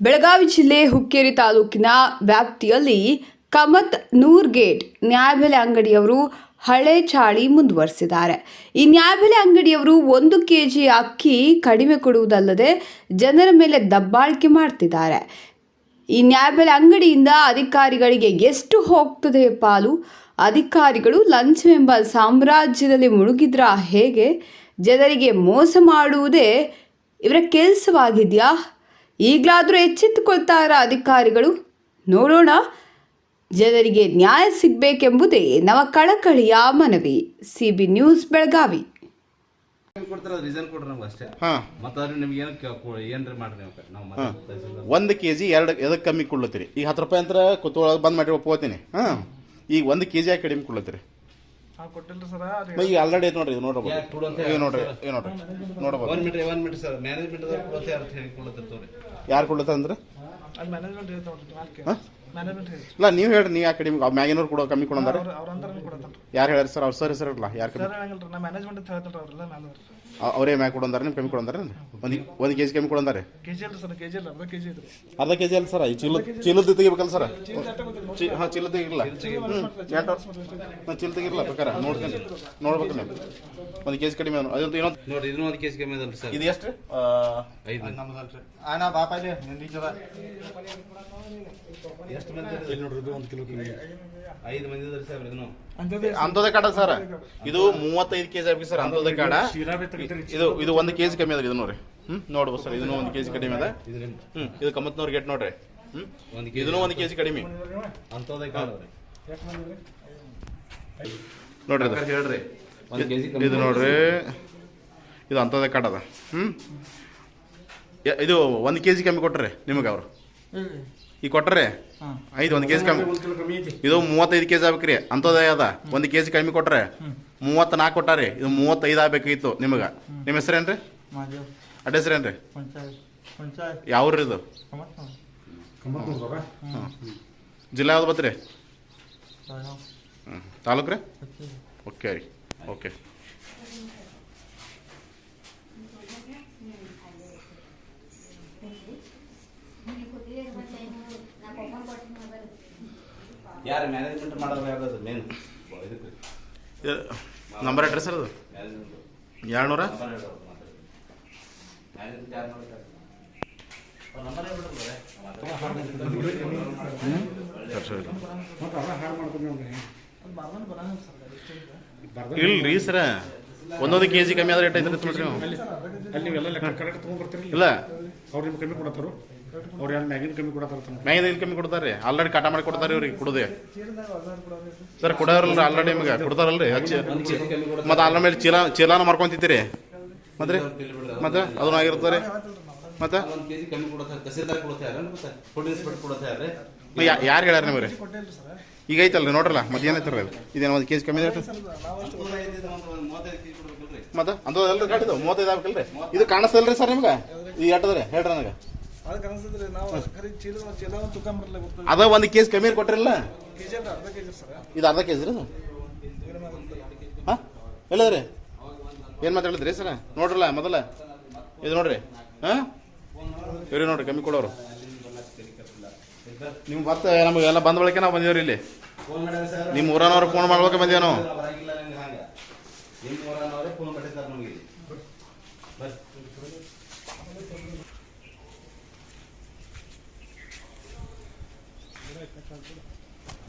ಬೆಳಗಾವಿ ಜಿಲ್ಲೆ ಹುಕ್ಕೇರಿ ತಾಲೂಕಿನ ವ್ಯಾಪ್ತಿಯಲ್ಲಿ ಕಮತ್ ನೂರ್ ಗೇಟ್ ನ್ಯಾಯಬೆಲೆ ಅಂಗಡಿಯವರು ಹಳೆ ಚಾಳಿ ಮುಂದುವರೆಸಿದ್ದಾರೆ. ಈ ನ್ಯಾಯಬೆಲೆ ಅಂಗಡಿಯವರು ಒಂದು ಕೆ ಜಿ ಅಕ್ಕಿ ಕಡಿಮೆ ಕೊಡುವುದಲ್ಲದೆ ಜನರ ಮೇಲೆ ದಬ್ಬಾಳಿಕೆ ಮಾಡ್ತಿದ್ದಾರೆ. ಈ ನ್ಯಾಯಬೆಲೆ ಅಂಗಡಿಯಿಂದ ಅಧಿಕಾರಿಗಳಿಗೆ ಎಷ್ಟು ಹೋಗ್ತದೆ ಪಾಲು? ಅಧಿಕಾರಿಗಳು ಲಂಚವೆಂಬ ಸಾಮ್ರಾಜ್ಯದಲ್ಲಿ ಮುಳುಗಿದ್ರ ಹೇಗೆ? ಜನರಿಗೆ ಮೋಸ ಮಾಡುವುದೇ ಇವರ ಕೆಲಸವಾಗಿದೆಯಾ? ಈಗಲಾದರೂ ಎಚ್ಚೆತ್ತುಕೊಳ್ತಾರ ಅಧಿಕಾರಿಗಳು. ನೋಡೋಣ. ಜನರಿಗೆ ನ್ಯಾಯ ಸಿಗಬೇಕೆಂಬುದೇ ನಮ್ಮ ಕಳಕಳಿಯ ಮನವಿ. C B news Belagavi. ನೀವು? ನಾವು ಒಂದು ಕೆ ಜಿ ಎರಡು ಎದಕ್ಕೆ ಕಮ್ಮಿ ಕೊಡ್ಲತ್ತೀರಿ? ಈಗ ಹತ್ತು ರೂಪಾಯಿ ಅಂತ ಕುತ್ಕೊಳ್ಳೋದು ಬಂದ್ ಮಾಡಿ ಒಪ್ಕೋತೀನಿ. ಹಾಂ. ಈಗ ಒಂದು ಕೆ ಜಿ ಯಾಕೆ ಕಡಿಮೆ ಕೊಡ್ಲತ್ತೀರಿ? ಈಗ ಆಲ್ರೆಡಿ ಐತೆ ನೋಡ್ರಿ ಇದು ಅಂತ ಈಗ ನೋಡ್ರಿ ಈಗ ನೋಡ್ರಿ. ನೋಡ್ಬೋದು. ಒಂದ್ ಮಿನಿಟ್ ಒಂದ್ ಮಿನಿಟ್ ಸರ್. ಮ್ಯಾನೇಜ್ಮೆಂಟ್ ಕೊಡುತ್ತೆ ಯಾರು ಹೇಳಿ ಕೊಡುತ್ತೆ ಯಾರು ಕೊಡ್ಲತ್ತ ಅಂದ್ರೆ? ಮ್ಯಾನೇಜ್ಮೆಂಟ್ ಇಲ್ಲ ನೀವು ಹೇಳ್ರಿ ನೀವು ಯಾಕೆ ಕಡಿಮೆ ಮ್ಯಾಗಿನವ್ರು ಕೊಡೋ ಕಮ್ಮಿ ಕೊಡಂದಾರ ಯಾರು ಹೇಳ್ರಿ ಸರ್ ಅವ್ರು ಸರ್ ಹೆಸರು ಇರಲ್ಲ ಯಾರು ಕಮ್ಮಿ? ಅವರೇ ಮ್ಯಾಗ ಕೊಡಂದಾರೆ ನೀವು ಕಮ್ಮಿ ಕೊಡಂದಾರೆ ಒಂದು ಒಂದು ಕೆ ಜಿ ಕಮ್ಮಿ ಕೊಡಂದಾರೆ ಕೆ ಜಿ ಅಲ್ರಿ ಸರ್ ಕೆ ಅಲ್ಲ ಅರ್ಧ ಕೆ ಜಿ ಅರ್ಧ ಕೆ ಅಲ್ಲ ಸರ್ ಈ ಚೀಲ ಚೀಲದ ತೆಗಿಬೇಕಲ್ಲ ಸರ್? ಚೀ ಹಾಂ ಚೀಲ ತೆಗಿರಲ್ಲ ಚೀಲ ತೆಗಿರಲ್ಲ ಬೇಕಾರೆ ನೋಡ್ಕೊಂಡು ನೋಡ್ಬೇಕು ನೀವು. ಒಂದು ಕೆ ಜಿ ಕಡಿಮೆ ಅದೊಂದು ಇನ್ನೊಂದು ನೋಡಿ ಇದನ್ನ ಒಂದು ಕೇಸ್ ಕಮ್ಮಿ ಅದಲ್ಲ ಸರ್. ಇದು ಎಷ್ಟು? ಐದು ಮಂದಿ ಅಣ್ಣ ಬಾಪ ಇಲ್ಲಿ ನಿಂದಿದ್ದದ ಎಷ್ಟು? ಮಂದಿ ಇಲ್ಲಿ ನೋಡ್ರಿ ಒಂದು ಕಿಲೋ ಕಮ್ಮಿ ಐದು ಮಂದಿ ಅದ್ರಿ ಸರ್ ಇದನ್ನು ಅಂಥದ್ದೇ ಅಂಥದ್ದೇ ಕಾಡ ಸರ್. ಇದು ಮೂವತ್ತೈದು ಕೆಜಿ ಆಗಿ ಸರ್ ಅಂಥದ್ದೇ ಕಾಡ ಇದು ಇದು ಒಂದು ಕೆಜಿ ಕಮ್ಮಿ ಅದ ಇದು ನೋಡ್ರಿ. ಹ್ಮ್ ನೋಡ್ಬೋದು ಸರ್ ಇದನ್ನು ಒಂದು ಕೆಜಿ ಕಡಿಮೆ ಅದ ಹ್ಮ್ ಇದು ಕಮ್ಮತ್ನವ್ರ ಗೇಟ್ ನೋಡ್ರಿ. ಹ್ಮ್ ಒಂದು ಇದನ್ನು ಒಂದು ಕೆಜಿ ಕಡಿಮೆ. ಅಂತದೇ ಕಾಲವ್ರಿ ನೋಡ್ರಿ ಇದು. ಹೇಳ್ರಿ. ಒಂದು ಕೆಜಿ ಇದು ನೋಡ್ರಿ. ಇದು ಅಂಥದ್ದೇ ಕಾಡ ಅದ. ಹ್ಮ್. ಇದು ಒಂದು ಕೆಜಿ ಕಮ್ಮಿ ಕೊಟ್ಟರೆ ನಿಮಗೆ ಅವರು. ಈಗ ಕೊಟ್ಟರೆ ಐದು ಒಂದು ಕೆಜಿ ಕಮ್ಮಿ. ಇದು ಮೂವತ್ತೈದು ಕೆಜಿ ಆಗ್ಬೇಕ್ರಿ. ಅಂಥದ್ದೇ ಅದ. ಒಂದು ಕೆಜಿ ಕಮ್ಮಿ ಕೊಟ್ರೆ ಮೂವತ್ತ ನಾಲ್ಕು ಕೊಟ್ಟಾರಿ. ಇದು ಮೂವತ್ತೈದು ಆಗ್ಬೇಕಾಗಿತ್ತು ನಿಮಗೆ. ನಿಮ್ಮ ಹೆಸರೇನ್ರಿ? ಅಡ್ರೆಸ್ ಅಡ್ಡ ಹೆಸರೇನ್ರಿ? ಪಂಚಾಯತ್. ಪಂಚಾಯತ್. ಯಾವ್ರಿ ಇದು? ಜಿಲ್ಲಾ ಯಾವ್ದು ಬತ್ರಿ? ಹ್ಞೂ ತಾಲೂಕು ರೀ ಓಕೆ ರೀ. ಓಕೆ. ಯಾರು ಮ್ಯಾನೇಜ್ಮೆಂಟ್ ಮಾಡೋದು ಯಾವ್ದು ಮೇನ್ ಇದಕ್ಕೆ. ನಂಬರ್ ಅಡ್ರೆಸ್ ಅದು ಸರಿ ಬರಂಗಿಲ್ಲ ಸರ್ ಇಲ್ರಿ ಸರ. ಒಂದೊಂದು ಕೆ ಜಿ ಕಮ್ಮಿ ಆದ್ರೆ ರೇಟ್ ನೋಡ್ರಿ ನೀವು ಲೆಕ್ಕ ಕರೆಕ್ಟ್ ತೊಗೊಂಡ್ಬರ್ತೀರಿ ಇಲ್ಲ. ಅವ್ರು ನಿಮ್ಗೆ ಕಮ್ಮಿ ಕೊಡತ್ತಾರು? ಅವ್ರು ಯಾರು ಮ್ಯಾಗಿನ ಕಮ್ಮಿ ಕೊಡತ್ತಾರ ಮ್ಯಾಗಿನ ಇಲ್ಲಿ ಕಮ್ಮಿ ಕೊಡ್ತಾರೆ ಆಲ್ರೆಡಿ ಕಾಟ ಮಾಡಿ ಕೊಡ್ತಾರೆ ಇವ್ರಿಗೆ ಕುಡದೆ. ಸರ್ ಕೊಡೋರಲ್ರಿ ಆಲ್ರೆಡಿ ನಿಮಗೆ. ಕೊಡ್ತಾರಲ್ರಿ ಹಚ್ಚಿ. ಮತ್ತೆ ಅಲ್ಲ ಮೇಲೆ ಚೀಲ ಚೀಲಾನ ಮಾರ್ಕೊಂತಿದ್ದೀರಿ ಮತ್ತೆ ಮತ್ತೆ ಅದನ್ನ ಆಗಿರ್ತಾರೆ ಮತ್ತೆ? ಯಾರು ಹೇಳ್ಯಾರ ನಿಮ್ಗೆ ಈಗ ಐತಲ್ರಿ ನೋಡ್ರಲ್ಲ ಮತ್ತೆ ಏನೈತ್ರಿ ಅದು? ಇದೇನು ಒಂದು ಕೆಜಿ ಕಮ್ಮಿ ಮತ್ತೆ ನಾವು ಅಷ್ಟು ದೂರ ಇದ್ದಿದ್ದು ಒಂದು ಮೂವತ್ತೈದು ಕೆಜಿ ಕೊಡ್ಬೇಕಲ್ರಿ. ಮತ್ತೆ? ಅಂಥದ್ದಲ್ರಿ ಗಾಡಿದು ಮೂವತ್ತೈದು ಆಗ್ಬೇಕಲ್ರಿ? ಇದು ಕಾಣಿಸ್ತಲ್ರಿ ಸರ್ ನಿಮ್ಗೆ? ಈ ಎಟ್ಟದ್ರಿ ಹೇಳ್ರಿ ನನಗೆ. ಅದು ನಾವು ಖರೀ ಚೀಲ ಚೀಲ ಒಂದು ಗೊತ್ತಿಲ್ಲ ಅದ ಒಂದು ಕೇಸ್ ಕಮ್ಮಿ ಕೊಟ್ಟಿರಲ್ಲ ಕೆ ಜಿ ಅರ್ಧ ಕೆ ಜಿ ಸರ್. ಇದು ಅರ್ಧ ಕೆ ಜಿ ರೀ ಹಾಂ? ಎಲ್ಲದ್ರಿ ಏನು ಮಾತಾಡಿದ್ರಿ ಸರ? ನೋಡ್ರಲ್ಲ ಮೊದಲ. ಇದು ನೋಡ್ರಿ. ಹಾಂ? ಇವ್ರಿ ನೋಡ್ರಿ ಕಮ್ಮಿ ಕೊಡೋರು. ನೀವು ಮತ್ತೆ ನಮಗೆಲ್ಲ ಬಂದ ಬಳಿಕ ನಾವು ಬಂದಿವ್ರಿ ಇಲ್ಲಿ. ಫೋನ್ ಮಾಡ್ಯಾರ ಸರ್ ನಿಮ್ಮ ಊರನವ್ರು ಫೋನ್ ಮಾಡ್ಬೇಕು ಬಂದೇವು ನಾವು